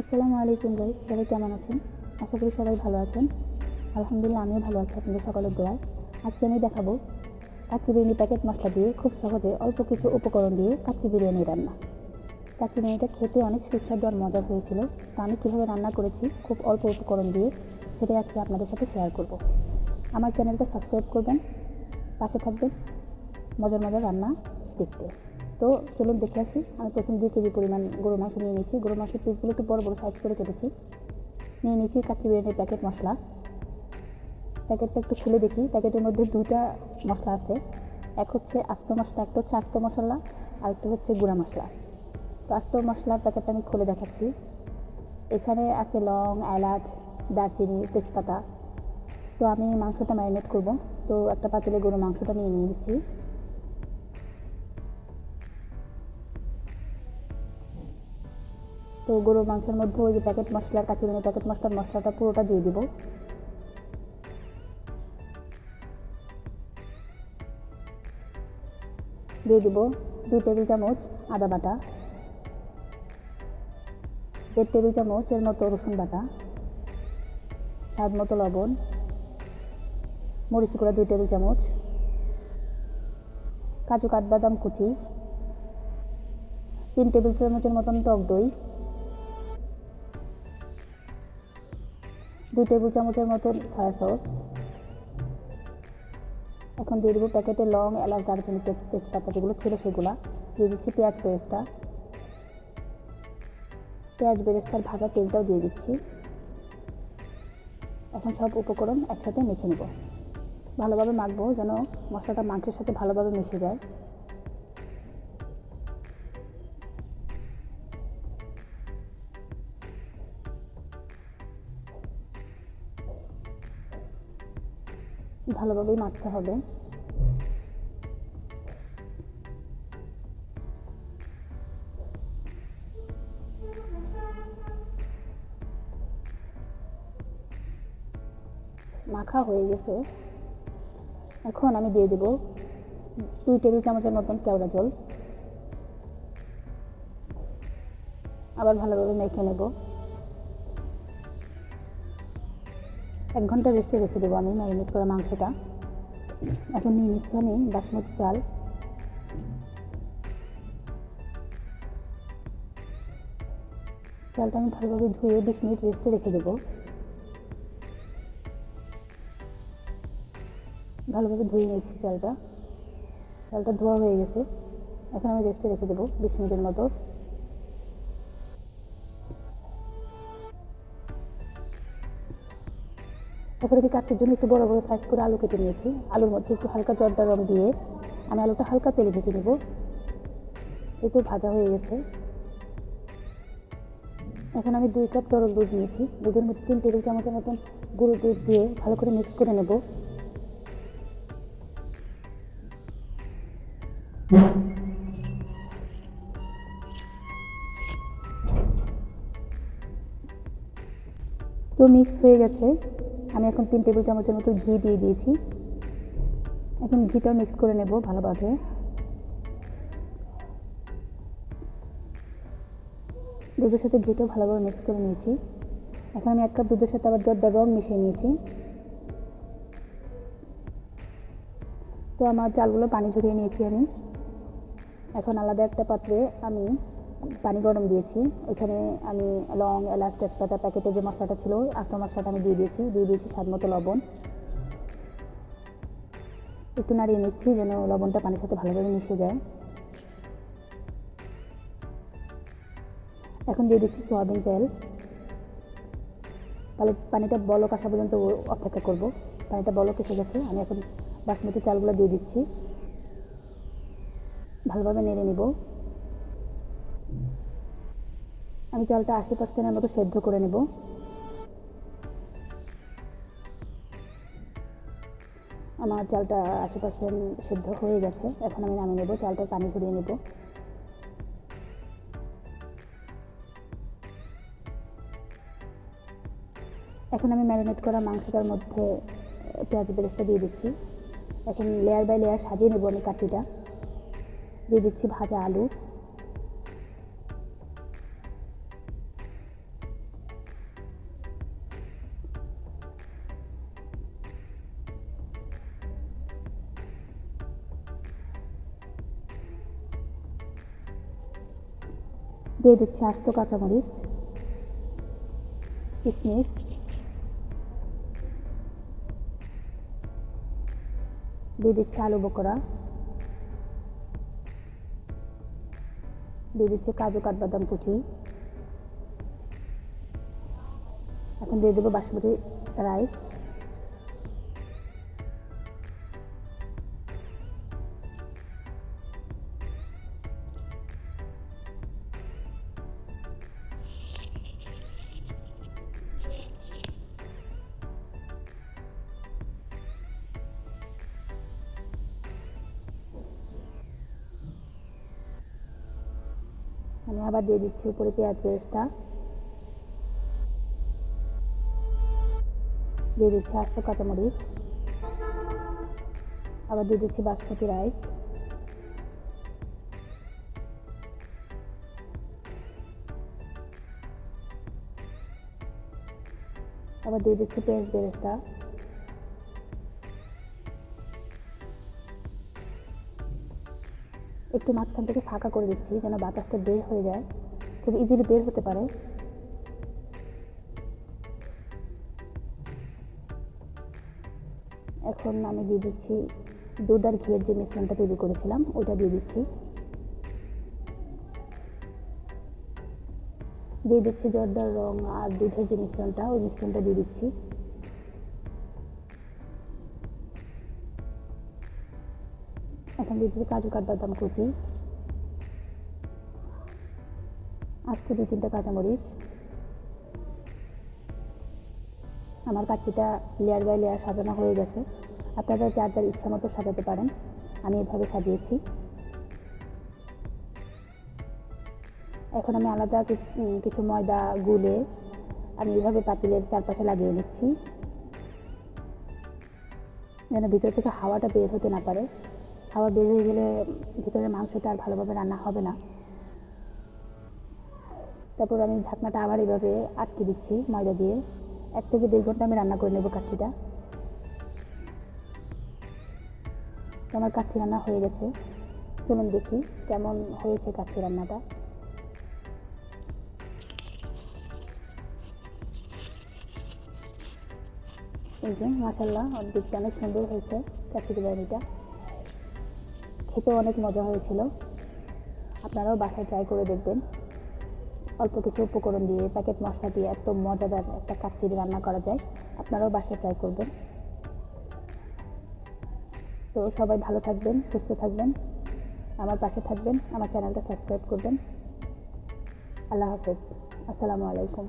আসসালামু আলাইকুম গাইস সবাই কেমন আছেন? আশা করি সবাই ভালো আছেন। আলহামদুলিল্লাহ, আমিও ভালো আছি আপনাদের সকলের দোয়ায়। আজকে আমি দেখাবো কাচ্চি বিরিয়ানি প্যাকেট মশলা দিয়ে খুব সহজে অল্প কিছু উপকরণ দিয়ে কাচ্চি বিরিয়ানি রান্না। কাচ্চি বিরিয়ানিটা খেতে অনেক সুস্বাদু আর মজা হয়েছিল। তো আমি কীভাবে রান্না করেছি, খুব অল্প উপকরণ দিয়ে, সেটাই আজকে আপনাদের সাথে শেয়ার করব। আমার চ্যানেলটা সাবস্ক্রাইব করবেন, পাশে থাকবেন। মজার মজার রান্না দেখতে। তো চলুন দেখে আসি। আমি প্রথম দুই কেজি পরিমাণ গরু মাংস নিয়ে নিয়েছি। গরু মাংসের পিসগুলো একটু বড় বড় সাইজ করে কেটেছি। নিয়ে নিয়েছি কাচ্চি বিরিয়ানির প্যাকেট মশলা। প্যাকেটটা একটু খুলে দেখি। প্যাকেটের মধ্যে দুইটা মশলা আছে। এক হচ্ছে আস্ত মশলা, একটা হচ্ছে আস্ত মশলা, আর একটা হচ্ছে গুঁড়া মশলা। তো আস্ত মশলার প্যাকেটটা আমি খুলে দেখাচ্ছি। এখানে আছে লং, এলাচ, দারচিনি, তেজপাতা। তো আমি মাংসটা ম্যারিনেট করব। তো একটা পাতিলে গরু মাংসটা নিয়ে নিয়ে তো গরুর মাংসের মধ্যে ওই যে প্যাকেট মশলা কাঁচিমানি প্যাকেট মশলার মশলাটা পুরোটা দিয়ে দিব। দিয়ে দিব দুই টেবিল চামচ আদা বাটা, দেড় টেবিল চামচ এর মতো রসুন বাটা, স্বাদ মতো লবণ, মরিচ গুঁড়া দুই টেবিল চামচ, কাজু কাঠবাদাম কুচি, তিন টেবিল চামচের মতন টক দই দুই টেবিল চামচের মতন সয়া সস এখন দিয়ে দেবো প্যাকেটে লং, এলাচ, দারচিনি তেজপাতা যেগুলো ছিল সেগুলা। দিয়ে দিচ্ছি পেঁয়াজ বেরেস্তা। পেঁয়াজ বেরেস্তার ভাজা তেলটাও দিয়ে দিচ্ছি। এখন সব উপকরণ একসাথে মেখে নেব। ভালোভাবে মাখবো যেন মশলাটা মাংসের সাথে ভালোভাবে মিশে যায়। ভালোভাবেই মাখতে হবে। মাখা হয়ে গেছে। এখন আমি দিয়ে দেব দুই টেবিল চামচের মতন কেওড়া জল। আবার ভালোভাবে মেখে নেব। এক ঘণ্টা রেস্টে রেখে দেবো আমি ম্যারিনেট করা মাংসটা। এখন নিয়ে নিচ্ছি আমি বাসমতি চাল। চালটা আমি ভালোভাবে ধুয়ে বিশ মিনিট রেস্টে রেখে দেবো। ভালোভাবে ধুয়ে নিচ্ছি চালটা। চালটা ধোয়া হয়ে গেছে। এখন আমি রেস্টে রেখে দেবো বিশ মিনিটের মতো। এখন আমি জন্য একটু বড় বড় সাইজ করে আলু কেটে নিয়েছি। আলুর মধ্যে একটু হালকা জর্দা রং দিয়ে আমি আলুটা হালকা তেলে ভেজে নেব। এই তো ভাজা হয়ে গেছে। এখন আমি দুই কাপ তরল দুধ নিয়েছি। দুধের মধ্যে তিন টেবিল চামচের মতন গুঁড়ো দুধ দিয়ে ভালো করে মিক্স করে নেব। তো মিক্স হয়ে গেছে। আমি এখন তিন টেবিল চামচের মতো ঘি দিয়ে দিয়েছি। এখন ঘিটাও মিক্স করে নেব ভালোভাবে। দুধের সাথে ঘিটাও ভালোভাবে মিক্স করে নিয়েছি। এখন আমি এক কাপ দুধের সাথে আবার জর্দার রং মিশিয়ে নিয়েছি। তো আমার চালগুলো পানি ঝরিয়ে নিয়েছি আমি। এখন আলাদা একটা পাত্রে আমি পানি গরম দিয়েছি। ওইখানে আমি লং, এলাচ, তেজপাতা প্যাকেটে যে মশলাটা ছিল, আস্ত মশলাটা আমি দিয়ে দিয়েছি। দিয়ে দিয়েছি স্বাদ মতো লবণ। একটু নাড়িয়ে নিচ্ছি যেন লবণটা পানির সাথে ভালোভাবে মিশে যায়। এখন দিয়ে দিচ্ছি সয়াবিন তেল। তাহলে পানিটা বলক আসা পর্যন্ত অপেক্ষা করব। পানিটা বলক এসে গেছে। আমি এখন বাসমতি চালগুলো দিয়ে দিচ্ছি। ভালোভাবে নেড়ে নিব। আমি চালটা আশি পার্সেন্টের মতো সেদ্ধ করে নেব। আমার চালটা আশি পার্সেন্ট সেদ্ধ হয়ে গেছে। এখন আমি নামিয়ে নেব চালটা পানি ঝরিয়ে নেব। এখন আমি ম্যারিনেট করা মাংসটার মধ্যে পেঁয়াজ বেরেস্তা দিয়ে দিচ্ছি। এখন লেয়ার বাই লেয়ার সাজিয়ে নেব আমি কাঠিটা। দিয়ে দিচ্ছি ভাজা আলু। দিয়ে দিচ্ছি আস্ত কাঁচামরিচ কিশমিশ দিয়ে দিচ্ছি আলু বকরা। দিয়ে দিচ্ছি কাজু কাঠবাদাম কুচি। এখন দিয়ে দেবো বাসমতি রাইস। আমি আবার দিয়ে দিচ্ছি উপরে পেঁয়াজ বেরেস্তা দিয়ে দিচ্ছি আস্ত কাঁচামরিচ। আবার দিয়ে দিচ্ছি বাসমতি রাইস। আবার দিয়ে দিচ্ছি পেঁয়াজ বেরেস্তা একটু মাঝখান থেকে ফাঁকা করে দিচ্ছি যেন বাতাসটা বের হয়ে যায়। খুব ইজিলি বের হতে পারে। এখন আমি দিয়ে দিচ্ছি দুধ আর ঘিয়ের যে মিশ্রণটা তৈরি করেছিলাম ওটা দিয়ে দিচ্ছি। দিয়ে দিচ্ছি জর্দার রং আর দুধের যে মিশ্রণটা, ওই মিশ্রণটা দিয়ে দিচ্ছি। এখন দিয়ে দিচ্ছি কাজু কাঠবাদাম কুচি আজকে দুই তিনটা কাঁচামরিচ। আমার কাচ্চিটা লেয়ার বাই লেয়ার সাজানো হয়ে গেছে। আপনারা যার যার ইচ্ছা মতো সাজাতে পারেন। আমি এভাবে সাজিয়েছি। এখন আমি আলাদা কিছু ময়দা গুলে আমি এভাবে পাতিলের চারপাশে লাগিয়ে নিচ্ছি। যেন ভিতর থেকে হাওয়াটা বের হতে না পারে। হাওয়া বের হয়ে গেলে ভিতরের মাংসটা আর ভালোভাবে রান্না হবে না। তারপর আমি ঢাকনাটা আবার এভাবে আটকে দিচ্ছি ময়দা দিয়ে। এক থেকে দেড় ঘণ্টা আমি রান্না করে নেব কাচ্চিটা। আমার কাচ্চি রান্না হয়ে গেছে। চলুন দেখি কেমন হয়েছে কাচ্চি রান্নাটা। এই যে মাসাল্লাহ দেখতে অনেক সুন্দর হয়েছে কাচ্চি বিরিয়ানিটা। খেতেও অনেক মজা হয়েছিল। আপনারাও বাসায় ট্রাই করে দেখবেন। অল্প কিছু উপকরণ দিয়ে প্যাকেট মশলা দিয়ে এত মজাদার একটা কাচ্চিরি রান্না করা যায়, আপনারাও বাসায় ট্রাই করবেন। তো সবাই ভালো থাকবেন, সুস্থ থাকবেন, আমার পাশে থাকবেন, আমার চ্যানেলটা সাবস্ক্রাইব করবেন। আল্লাহ হাফেজ। আসসালামু আলাইকুম।